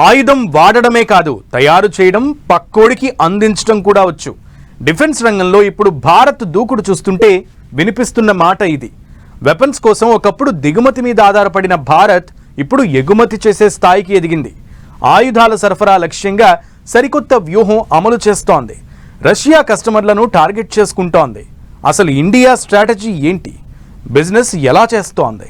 ఆయుధం వాడడమే కాదు తయారు చేయడం పక్కోడికి అందించడం కూడా వచ్చు. డిఫెన్స్ రంగంలో ఇప్పుడు భారత్ దూకుడు చూస్తుంటే వినిపిస్తున్న మాట ఇది. వెపన్స్ కోసం ఒకప్పుడు దిగుమతి మీద ఆధారపడిన భారత్ ఇప్పుడు ఎగుమతి చేసే స్థాయికి ఎదిగింది. ఆయుధాల సరఫరా లక్ష్యంగా సరికొత్త వ్యూహం అమలు చేస్తోంది. రష్యా కస్టమర్లను టార్గెట్ చేసుకుంటోంది. అసలు ఇండియా స్ట్రాటజీ ఏంటి? బిజినెస్ ఎలా చేస్తోంది?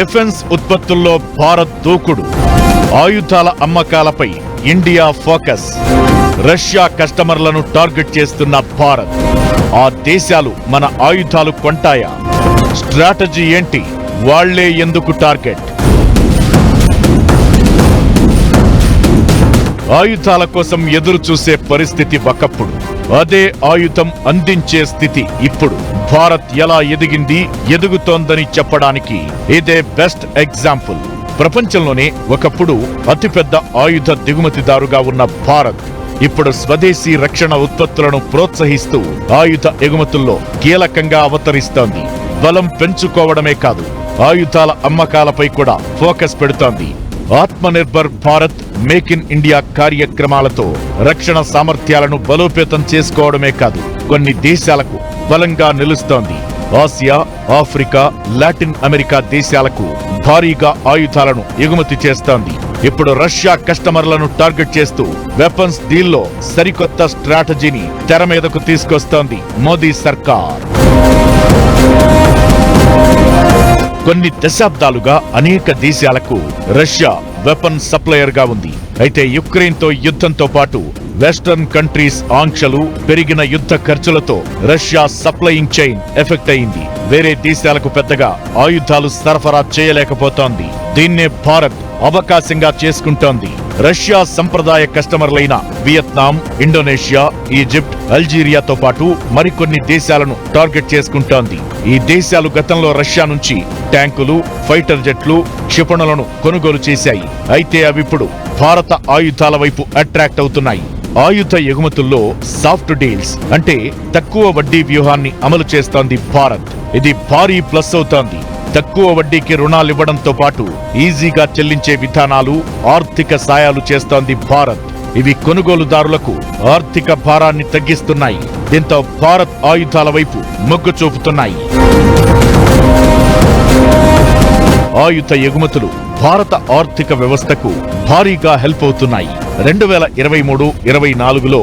డిఫెన్స్ ఉత్పత్తుల్లో భారత్ దూకుడు. ఆయుధాల అమ్మకాలపై ఇండియా ఫోకస్. రష్యా కస్టమర్లను టార్గెట్ చేస్తున్న భారత్. ఆ దేశాలు మన ఆయుధాలు కొంటాయా? స్ట్రాటజీ ఏంటి? వాళ్ళే ఎందుకు టార్గెట్? ఆయుధాల కోసం ఎదురు చూసే పరిస్థితి ఒకప్పుడు. అదే ఆయుధం అందించే స్థితి ఇప్పుడు. భారత్ ఎలా ఎదిగింది ఎదుగుతోందని చెప్పడానికి ఇదే బెస్ట్ ఎగ్జాంపుల్. ప్రపంచంలోనే ఒకప్పుడు అతిపెద్ద ఆయుధ దిగుమతిదారుగా ఉన్న భారత్ ఇప్పుడు స్వదేశీ రక్షణ ఉత్పత్తులను ప్రోత్సహిస్తూ ఆయుధ ఎగుమతుల్లో కీలకంగా అవతరిస్తోంది. బలం పెంచుకోవడమే కాదు ఆయుధాల అమ్మకాలపై కూడా ఫోకస్ పెడుతోంది. Atmanirbhar Bharat make in India కార్యక్రమాలతో రక్షణ సామర్థ్యాలను బలోపేతం చేసుకోవడమే కాదు కొన్ని దేశాలకు బలంగా నిలుస్తోంది. ఆసియా ఆఫ్రికా లాటిన్ అమెరికా దేశాలకు భారీగా ఆయుధాలను ఎగుమతి చేస్తోంది. ఇప్పుడు రష్యా కస్టమర్లను టార్గెట్ చేస్తూ వెపన్స్ డీల్లో సరికొత్త స్ట్రాటజీని తెర మీదకు తీసుకొస్తోంది మోదీ సర్కార్. కొన్ని దశాబ్దాలుగా అనేక దేశాలకు రష్యా వెపన్ సప్లయర్గా ఉంది. అయితే యుక్రెయిన్తో యుద్ధంతో పాటు వెస్టర్న్ కంట్రీస్ ఆంక్షలు పెరిగిన యుద్ధ ఖర్చులతో రష్యా సప్లయింగ్ చైన్ ఎఫెక్ట్ అయింది. వేరే దేశాలకు పెద్దగా ఆయుధాలు సరఫరా చేయలేకపోతోంది. దీన్నే భారత్ అవకాశంగా చేసుకుంటోంది. రష్యా సంప్రదాయ కస్టమర్లైన వియత్నాం ఇండోనేషియా ఈజిప్ట్ అల్జీరియాతో పాటు మరికొన్ని దేశాలను టార్గెట్ చేసుకుంటోంది. ఈ దేశాలు గతంలో రష్యా నుంచి ట్యాంకులు ఫైటర్ జెట్లు క్షిపణులను కొనుగోలు చేశాయి. అయితే అవిప్పుడు భారత ఆయుధాల వైపు అట్రాక్ట్ అవుతున్నాయి. ఆయుధ ఎగుమతుల్లో సాఫ్ట్ డీల్స్ అంటే తక్కువ వడ్డీ వ్యూహాన్ని అమలు చేస్తోంది భారత్. ఇది భారీ ప్లస్ అవుతోంది. తక్కువ వడ్డీకి రుణాలు ఇవ్వడంతో పాటు ఈజీగా చెల్లించే విధానాలు ఆర్థిక సాయాలు చేస్తోంది భారత్. ఇవి కొనుగోలుదారులకు ఆర్థిక భారాన్ని తగ్గిస్తున్నాయి. దీంతో భారత్ ఆయుధాల వైపు మొగ్గు చూపుతున్నాయి. ఆయుధ ఎగుమతులు భారత ఆర్థిక వ్యవస్థకు భారీగా హెల్ప్ అవుతున్నాయి. రెండు వేల ఇరవై మూడు ఇరవై నాలుగులో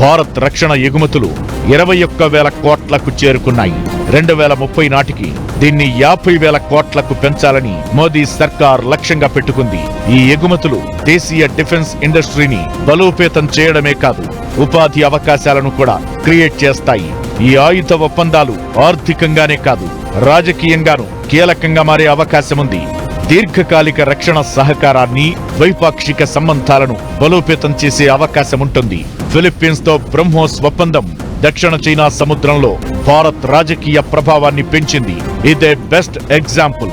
భారత్ రక్షణ ఎగుమతులు ఇరవై ఒక్క వేల కోట్లకు చేరుకున్నాయి. రెండు వేల ముప్పై నాటికి దీన్ని యాభై వేల కోట్లకు పెంచాలని మోదీ సర్కార్ లక్ష్యంగా పెట్టుకుంది. ఈ ఎగుమతులు దేశీయ డిఫెన్స్ ఇండస్ట్రీని బలోపేతం చేయడమే కాదు ఉపాధి అవకాశాలను కూడా క్రియేట్ చేస్తాయి. ఈ ఆయుధ ఒప్పందాలు ఆర్థికంగానే కాదు రాజకీయంగానూ కీలకంగా మారే అవకాశముంది. దీర్ఘకాలిక రక్షణ సహకారాన్ని ద్వైపాక్షిక సంబంధాలను బలోపేతం చేసే అవకాశం ఉంటుంది ఫిలిప్పీన్స్తో బ్రహ్మోస్ ఒప్పందం దక్షిణ చైనా సముద్రంలో భారత్ రాజకీయ ప్రభావాన్ని పెంచింది. ఇదే best example.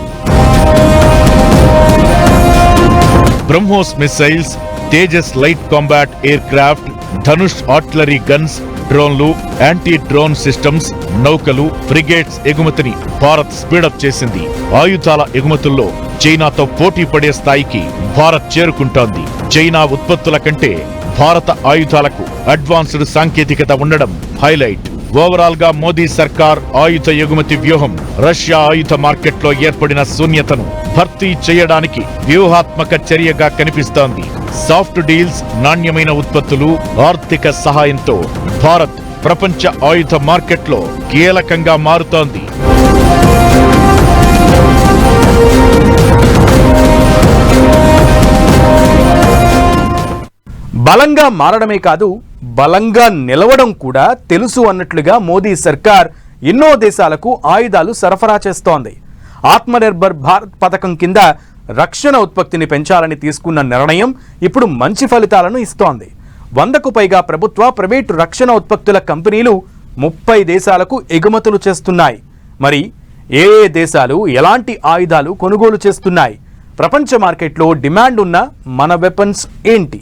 BrahMos missiles Tejas light combat aircraft Dhanush artillery guns డ్రోన్లు యాంటీ డ్రోన్ సిస్టమ్స్ నౌకలు ఫ్రిగేట్స్ ఎగుమతిని భారత్ స్పీడప్ చేసింది. ఆయుధాల ఎగుమతుల్లో చైనాతో పోటీ పడే స్థాయికి భారత్ చేరుకుంటోంది. చైనా ఉత్పత్తుల కంటే భారత ఆయుధాలకు అడ్వాన్స్డ్ సాంకేతికత ఉండడం హైలైట్. ఓవరాల్గా మోదీ సర్కార్ ఆయుధ ఎగుమతి వ్యూహం రష్యా ఆయుధ మార్కెట్లో ఏర్పడిన శూన్యతను భర్తీ చేయడానికి వ్యూహాత్మక చర్యగా కనిపిస్తోంది. సాఫ్ట్ డీల్స్ నాణ్యమైన ఉత్పత్తులు ఆర్థిక సహాయంతో భారత్ ప్రపంచ ఆయుధ మార్కెట్లో కీలకంగా మారుతోంది. బలంగా మారడమే కాదు బలంగా నిలవడం కూడా తెలుసు అన్నట్లుగా మోదీ సర్కార్ ఎన్నో దేశాలకు ఆయుధాలు సరఫరా చేస్తోంది. ఆత్మనిర్భర్ భారత్ పథకం కింద రక్షణ ఉత్పత్తిని పెంచాలని తీసుకున్న నిర్ణయం ఇప్పుడు మంచి ఫలితాలను ఇస్తోంది. వందకు పైగా ప్రభుత్వ ప్రైవేటు రక్షణ ఉత్పత్తుల కంపెనీలు ముప్పై దేశాలకు ఎగుమతులు చేస్తున్నాయి. మరి ఏ ఏ దేశాలు ఎలాంటి ఆయుధాలు కొనుగోలు చేస్తున్నాయి? ప్రపంచ మార్కెట్లో డిమాండ్ ఉన్న మన వెపన్స్ ఏంటి?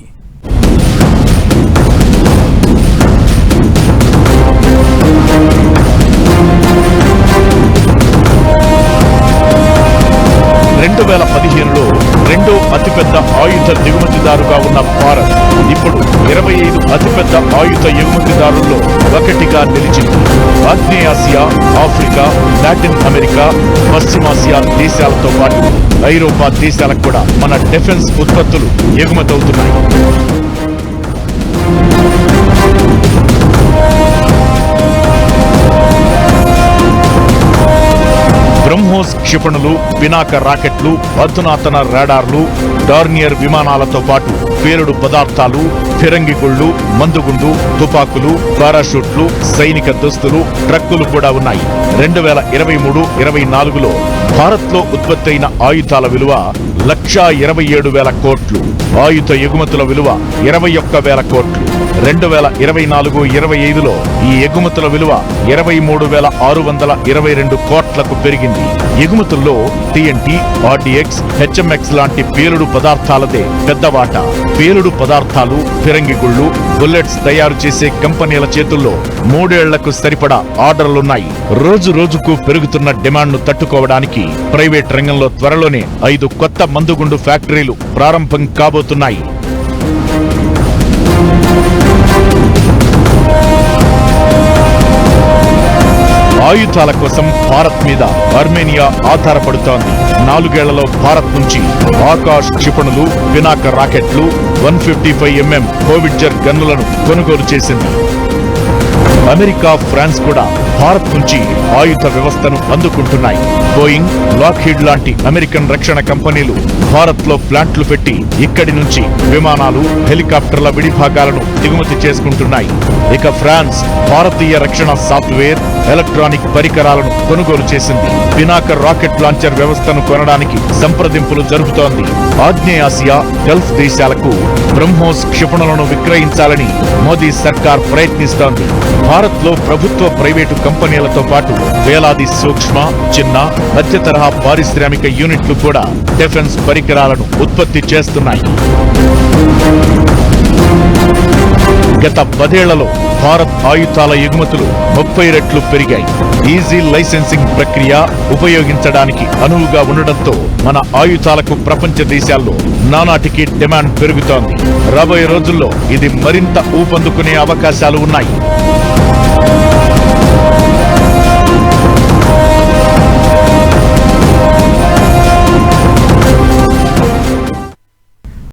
అతిపెద్ద ఆయుధ దిగుమతిదారుగా ఉన్న భారత్ ఇప్పుడు ఇరవై ఐదు అతిపెద్ద ఆయుధ ఎగుమతిదారుల్లో ఒకటిగా నిలిచింది. ఆగ్నేయాసియా ఆఫ్రికా లాటిన్ అమెరికా పశ్చిమాసియా దేశాలతో పాటు ఐరోపా దేశాలకు కూడా మన డిఫెన్స్ ఉత్పత్తులు ఎగుమతవుతున్నాయి. క్షిపణులు పినాక రాకెట్లు అధునాతన రాడార్లు డార్నియర్ విమానాలతో పాటు పేలుడు పదార్థాలు ఫిరంగి గుళ్ళు మందుగుండు తుపాకులు పారాషూట్లు సైనిక దుస్తులు ట్రక్కులు కూడా ఉన్నాయి. రెండు వేల ఇరవై మూడు ఇరవై నాలుగులో భారత్లో ఉత్పత్తైన ఆయుధాల విలువ లక్షా ఇరవై ఏడు వేల కోట్లు. ఆయుధ ఎగుమతుల విలువ ఇరవై ఒక్క వేల కోట్లు. రెండు వేల ఇరవై నాలుగు ఇరవై ఐదులో ఈ ఎగుమతుల విలువ ఇరవై మూడు వేల ఆరు వందల ఇరవై రెండు కోట్లకు పెరిగింది. ఎగుమతుల్లో టిఎన్టీ ఆర్డిఎక్స్ హెచ్ఎంఎక్స్ లాంటి పేలుడు పదార్థాలదే పెద్ద వాటా. పేలుడు పదార్థాలు ఫిరంగి గుళ్ళు బుల్లెట్స్ తయారు చేసే కంపెనీల చేతుల్లో మూడేళ్ళకు సరిపడా ఆర్డర్లున్నాయి. రోజు రోజుకు పెరుగుతున్న డిమాండ్ను తట్టుకోవడానికి ప్రైవేట్ రంగంలో త్వరలోనే ఐదు కొత్త మందుగుండు ఫ్యాక్టరీలు ప్రారంభం కాబోతున్నాయి ఆయుధాల కోసం భారత్ మీద ఆర్మేనియా ఆధారపడుతోంది. నాలుగేళ్ళలో భారత్ నుంచి ఆకాష్ క్షిపణులు పినాక రాకెట్లు వన్ ఫిఫ్టీ ఫైవ్ ఎంఎం కోవిడ్జర్ గన్నులను కొనుగోలు చేసింది. అమెరికా ఫ్రాన్స్ కూడా భారత్ నుంచి ఆయుధ వ్యవస్థను అందుకుంటున్నాయి. బోయింగ్ లాక్హీడ్ లాంటి అమెరికన్ రక్షణ కంపెనీలు భారత్లో ప్లాంట్లు పెట్టి ఇక్కడి నుంచి విమానాలు హెలికాప్టర్ల విడిభాగాలను దిగుమతి చేసుకుంటున్నాయి. ఇక ఫ్రాన్స్ భారతీయ రక్షణ సాఫ్ట్వేర్ ఎలక్ట్రానిక్ పరికరాలను కొనుగోలు చేసింది. పినాకర్ రాకెట్ లాంచర్ వ్యవస్థను కొనడానికి సంప్రదింపులు జరుపుతోంది. ఆగ్నేయాసియా గల్ఫ్ దేశాలకు బ్రహ్మోస్ క్షిపణులను విక్రయించాలని మోదీ సర్కార్ ప్రయత్నిస్తోంది. భారత్లో ప్రభుత్వ ప్రైవేటు కంపెనీలతో పాటు వేలాది సూక్ష్మ చిన్న మధ్య తరహా పారిశ్రామిక యూనిట్లు కూడా డిఫెన్స్ పరికరాలను ఉత్పత్తి చేస్తున్నాయి. గత పదేళ్ళలో భారత్ ఆయుధాల ఎగుమతులు ముప్పై రెట్లు పెరిగాయి. ఈజీ లైసెన్సింగ్ ప్రక్రియ ఉపయోగించడానికి అనువుగా ఉండడంతో మన ఆయుధాలకు ప్రపంచ దేశాల్లో నానాటికి డిమాండ్ పెరుగుతోంది. రాబోయే రోజుల్లో ఇది మరింత ఊపందుకునే అవకాశాలు ఉన్నాయి.